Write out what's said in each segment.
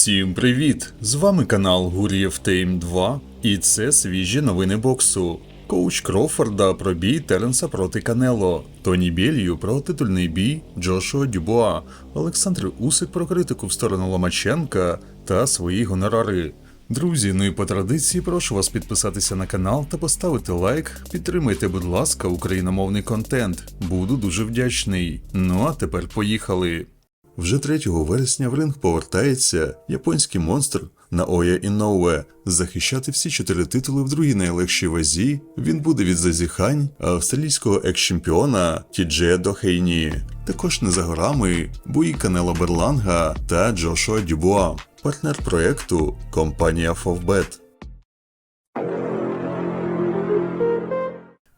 Всім привіт! З вами канал Гур'єв Тейм 2 і це свіжі новини боксу. Коуч Крофорда про бій Теренса проти Канело, Тоні Бєлью про титульний бій Джошуа Дюбуа, Олександр Усик про критику в сторону Ломаченка та свої гонорари. Друзі, ну і по традиції прошу вас підписатися на канал та поставити лайк. Підтримайте, будь ласка, україномовний контент. Буду дуже вдячний. Ну а тепер поїхали. Вже 3 вересня в ринг повертається японський монстр Наоя Іноуе. Захищати всі чотири титули в другій найлегшій вазі він буде від зазіхань австралійського екс-чемпіона Тіджея Дохейні. Також не за горами бої Канела Берланга та Джошуа Дюбуа, партнер проекту компанія Фовбет.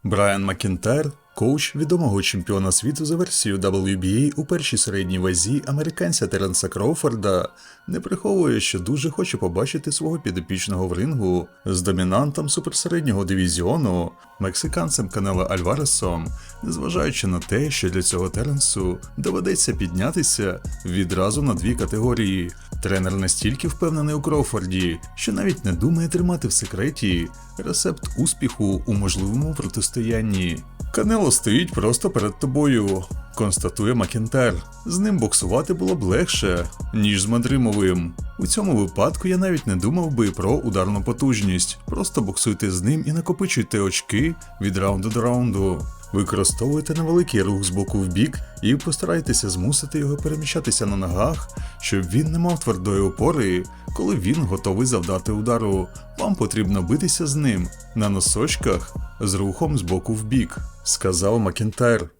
Брайан Макінтайр, коуч відомого чемпіона світу за версією WBA у першій середній вазі американця Теренса Кроуфорда, не приховує, що дуже хоче побачити свого підопічного в рингу з домінантом суперсереднього дивізіону, мексиканцем Канела Альваресом, незважаючи на те, що для цього Теренсу доведеться піднятися відразу на дві категорії. Тренер настільки впевнений у Кроуфорді, що навіть не думає тримати в секреті рецепт успіху у можливому протистоянні. Канело стоїть просто перед тобою, констатує Макентер. З ним боксувати було б легше, ніж з Мадримовим. У цьому випадку я навіть не думав би про ударну потужність. Просто боксуйте з ним і накопичуйте очки від раунду до раунду. Використовуйте невеликий рух з боку в бік і постарайтеся змусити його переміщатися на ногах, щоб він не мав твердої опори, коли він готовий завдати удару. Вам потрібно битися з ним на носочках з рухом з боку в бік, сказав Макентайр.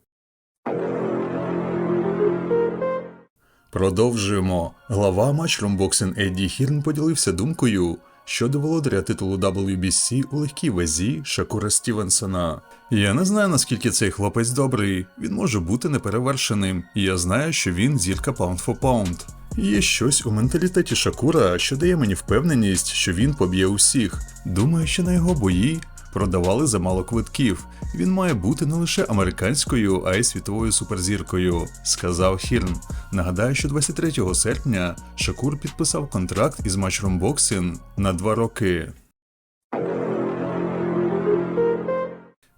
Продовжуємо. Глава Matchroom Едді Хірн поділився думкою щодо володаря титулу WBC у легкій вазі Шакура Стівенсона. Я не знаю, наскільки цей хлопець добрий. Він може бути неперевершеним, і я знаю, що він зірка Pound for Pound. Є щось у менталітеті Шакура, що дає мені впевненість, що він поб'є усіх. Думаю, що на його бої продавали замало квитків. Він має бути не лише американською, а й світовою суперзіркою, сказав Хірн. Нагадаю, що 23 серпня Шакур підписав контракт із Matchroom Boxing на два роки.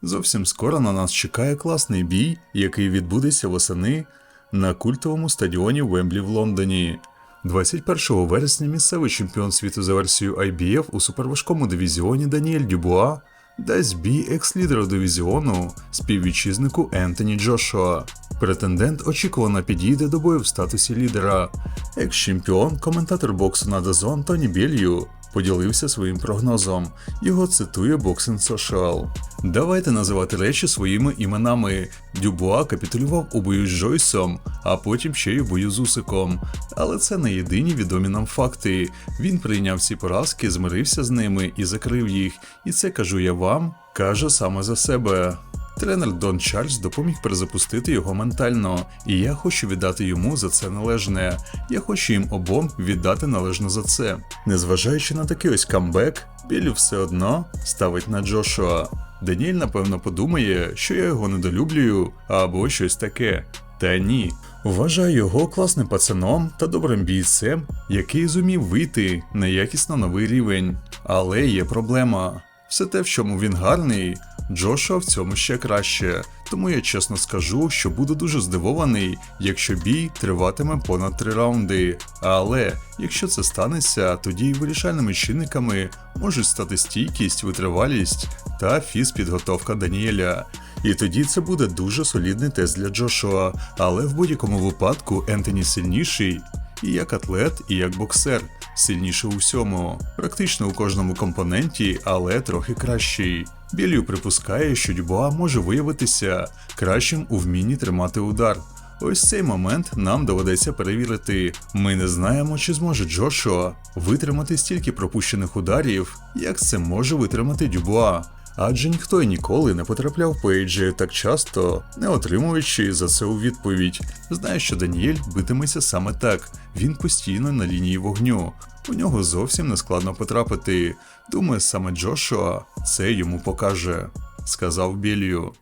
Зовсім скоро на нас чекає класний бій, який відбудеться восени на культовому стадіоні Вемблі в Лондоні. 21 вересня місцевий чемпіон світу за версією IBF у суперважкому дивізіоні Даніель Дюбуа дасть бій екс-лідеру дивізіону співвітчизнику Ентоні Джошуа. Претендент очікувано підійде до бою в статусі лідера. Екс-чемпіон, коментатор боксу на Дазон Тоні Бєлью поділився своїм прогнозом. Його цитує Boxing Social. Давайте називати речі своїми іменами. Дюбуа капітулював у бою з Джойсом, а потім ще й у бою з Усиком. Але це не єдині відомі нам факти. Він прийняв ці поразки, змирився з ними і закрив їх. І це кажу я вам, каже саме за себе. Тренер Дон Чарльз допоміг перезапустити його ментально, і я хочу віддати йому за це належне. Я хочу їм обом віддати належне за це. Незважаючи на такий ось камбек, Білі все одно ставить на Джошуа. Даніель, напевно, подумає, що я його недолюблюю або щось таке. Та ні. Вважаю його класним пацаном та добрим бійцем, який зумів вийти на якісно новий рівень. Але є проблема. Все те, в чому він гарний, Джошуа в цьому ще краще. Тому я чесно скажу, що буду дуже здивований, якщо бій триватиме понад три раунди. Але якщо це станеться, тоді вирішальними чинниками можуть стати стійкість, витривалість та фізпідготовка Даніеля. І тоді це буде дуже солідний тест для Джошуа. Але в будь-якому випадку Ентоні сильніший і як атлет, і як боксер. Сильніше у всьому, практично у кожному компоненті, але трохи кращий. Білью припускає, що Дюбуа може виявитися кращим у вмінні тримати удар. Ось цей момент нам доведеться перевірити. Ми не знаємо, чи зможе Джошуа витримати стільки пропущених ударів, як це може витримати Дюбуа. Адже ніхто й ніколи не потрапляв по AJ так часто, не отримуючи за це у відповідь. Знає, що Даніель битиметься саме так. Він постійно на лінії вогню. У нього зовсім не складно потрапити. Думаю, саме Джошуа це йому покаже, сказав Білью.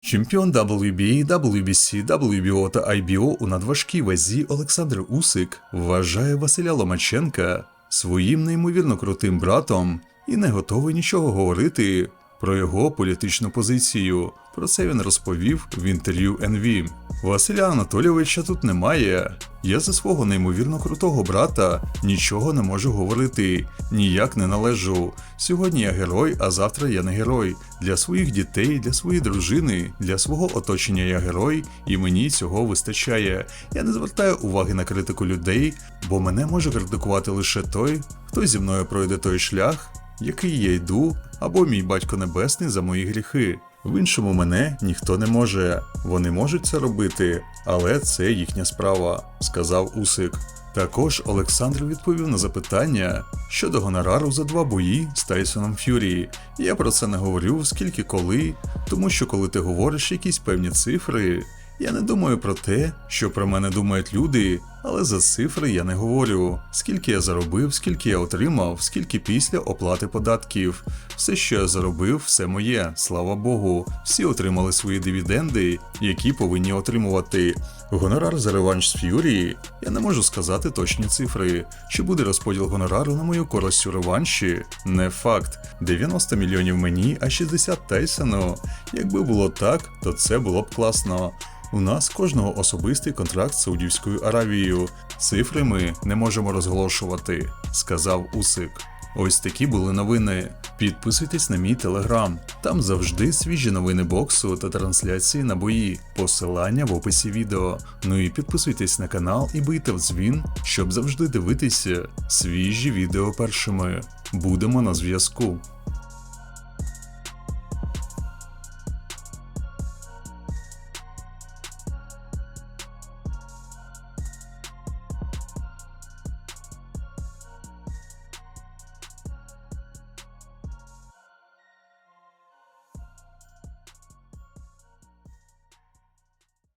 Чемпіон WBA, WBC, WBO та IBO у надважкій вазі Олександр Усик вважає Василя Ломаченка своїм неймовірно крутим братом і не готовий нічого говорити про його політичну позицію. Про це він розповів в інтерв'ю NV. Василя Анатолійовича тут немає. Я за свого неймовірно крутого брата нічого не можу говорити, ніяк не належу. Сьогодні я герой, а завтра я не герой. Для своїх дітей, для своєї дружини, для свого оточення я герой, і мені цього вистачає. Я не звертаю уваги на критику людей, бо мене може критикувати лише той, хто зі мною пройде той шлях, який я йду, або мій батько небесний за мої гріхи. В іншому мене ніхто не може. Вони можуть це робити, але це їхня справа, сказав Усик. Також Олександр відповів на запитання щодо гонорару за два бої з Тайсоном Ф'юрі. Я про це не говорю скільки коли, тому що коли ти говориш якісь певні цифри, я не думаю про те, що про мене думають люди, але за цифри я не говорю. Скільки я заробив, скільки я отримав, скільки після оплати податків. Все, що я заробив, все моє, слава Богу. Всі отримали свої дивіденди, які повинні отримувати. Гонорар за реванш з Ф'юрі. Я не можу сказати точні цифри. Чи буде розподіл гонорару на мою користь у реванші? Не факт. 90 мільйонів мені, а 60 Тайсону. Якби було так, то це було б класно. У нас кожного особистий контракт з Саудівською Аравією. Цифри ми не можемо розголошувати, сказав Усик. Ось такі були новини. Підписуйтесь на мій телеграм. Там завжди свіжі новини боксу та трансляції на бої. Посилання в описі відео. Ну і підписуйтесь на канал і бийте в дзвін, щоб завжди дивитися свіжі відео першими. Будемо на зв'язку.